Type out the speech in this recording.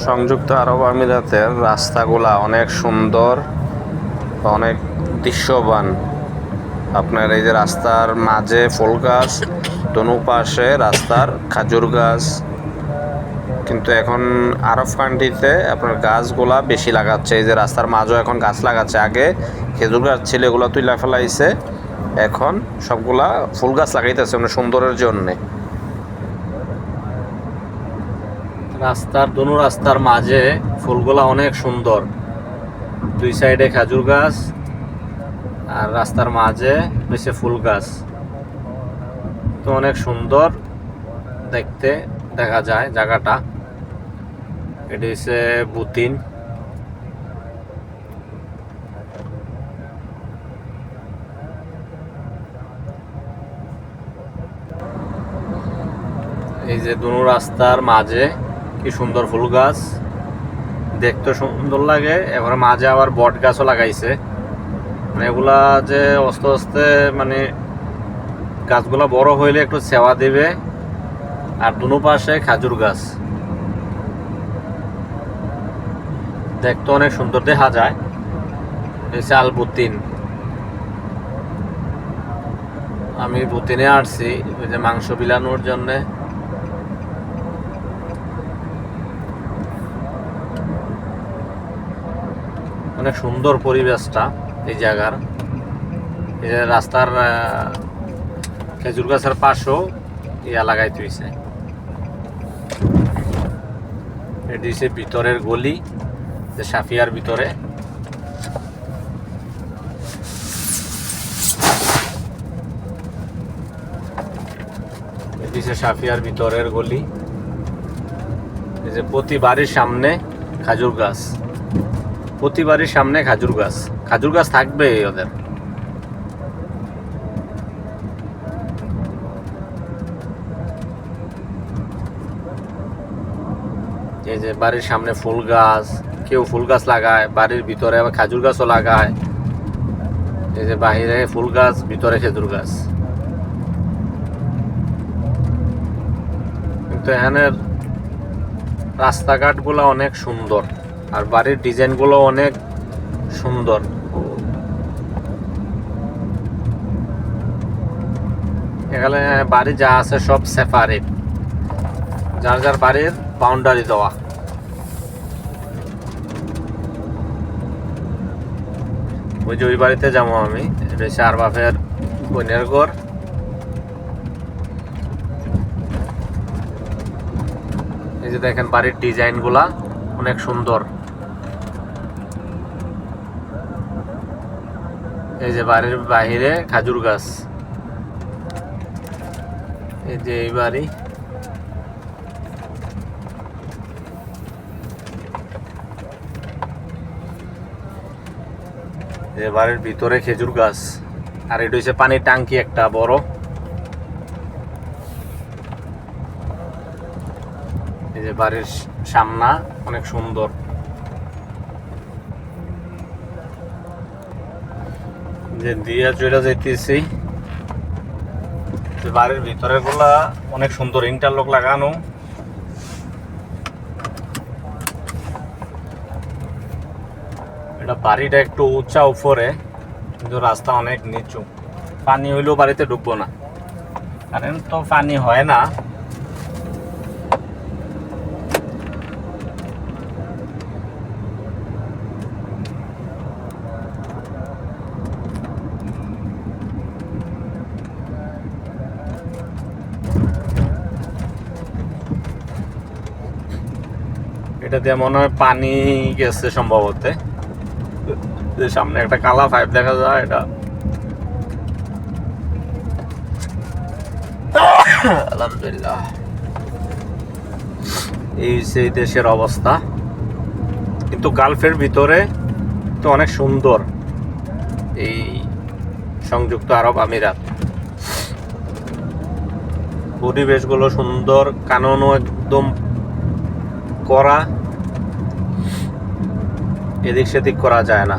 সংযুক্ত আরব আমিরাতের রাস্তাগুলা অনেক সুন্দর, অনেক দৃশ্যবান। আপনার এই যে রাস্তার মাঝে ফুল গাছ দোনো পাশে রাস্তার খাজুর গাছ। কিন্তু এখন আরব কান্ট্রিতে আপনার গাছগুলা বেশি লাগাচ্ছে। এই যে রাস্তার মাঝেও এখন গাছ লাগাচ্ছে। আগে খেজুর গাছ ছিল, এগুলো তুইলা ফেলাইছে। এখন সবগুলা ফুল গাছ লাগাইতেছে মানে সুন্দরের জন্যে। রাস্তার, দোনো রাস্তার মাঝে ফুলগুলা অনেক সুন্দর। দুই সাইডে খেজুর গাছ, আর রাস্তার মাঝে বেশি ফুল গাছ। তো অনেক সুন্দর দেখতে দেখা যায় জায়গাটা। এটি হচ্ছে বুতিন। এই যে দুনো রাস্তার মাঝে কি সুন্দর ফুল গাছ। দেখতে সুন্দর লাগে। এবার মাঝে আবার বট গাছও লাগাইছে। মানে এগুলা যে আস্তে আস্তে মানে গাছগুলা বড় হইলে একটু সেবা দিবে। আর দুনো পাশে খাজুর গাছ। দেখতে অনেক সুন্দর দেখা যায়। এসে আলবুতিন। আমি বুতিনে আসছি ওই যে মাংস বিলানোর জন্যে। অনেক সুন্দর পরিবেশটা এই জায়গার। এই রাস্তার খেজুর গাছের পাশেও ইয়া লাগাই তুইছে। এটি ভিতরের গলি, যে সাফিয়ার ভিতরে। হচ্ছে সাফিয়ার ভিতরের গলি। এই যে প্রতি বাড়ির সামনে খাজুর গাছ। প্রতি বাড়ির সামনে খাজুর গাছ। খাজুর গাছ থাকবে ওদের। এই যে বাড়ির সামনে ফুল গাছ, কেউ ফুল গাছ লাগায়, বাড়ির ভিতরে আবার খাজুর গাছও লাগায়। এই যে বাহিরে ফুল গাছ, ভিতরে খেজুর গাছ। কিন্তু এখানের রাস্তাঘাটগুলো অনেক সুন্দর। আর বাড়ির ডিজাইনগুলো অনেক সুন্দর। এখানে বাড়ি যা আছে সব সেপারেট যার যার বাড়ির বাউন্ডারি দেওয়া। ওই যে ওই বাড়িতে যাব আমি এটা হচ্ছে বাপের বোনের ঘর। এই যে দেখেন বাড়ির ডিজাইনগুলা অনেক সুন্দর। এই যে বাড়ির বাহিরে খাজুর গাছ। এই যে এই বাড়ি। যে বাড়ির ভিতরে খেজুর গাছ। আর এটা হচ্ছে পানির টাঙ্কি একটা বড়। এই যে বাড়ির সামনা অনেক সুন্দর। যে দিয়া চলে যাইতেছি, যে বাড়ির ভিতরে গুলা অনেক সুন্দর ইন্টারলক লাগানো। এটা বাড়িটা একটু উঁচা উপরে, কিন্তু রাস্তা অনেক নিচু। পানি হইলেও বাড়িতে ঢুকবো না। কারণ তো পানি হয় না। এটা দিয়ে মনে হয় পানি গেছে সম্ভবত। সামনে একটা কালা পাইপ দেখা যায়, এটা আলহামদুলিল্লাহ। এই সেই দেশের অবস্থা। কিন্তু গালফের ভিতরে তো অনেক সুন্দর এই সংযুক্ত আরব আমিরাত। পরিবেশগুলো সুন্দর, কাননও একদম করা এদিক সেদিক করা যায় না।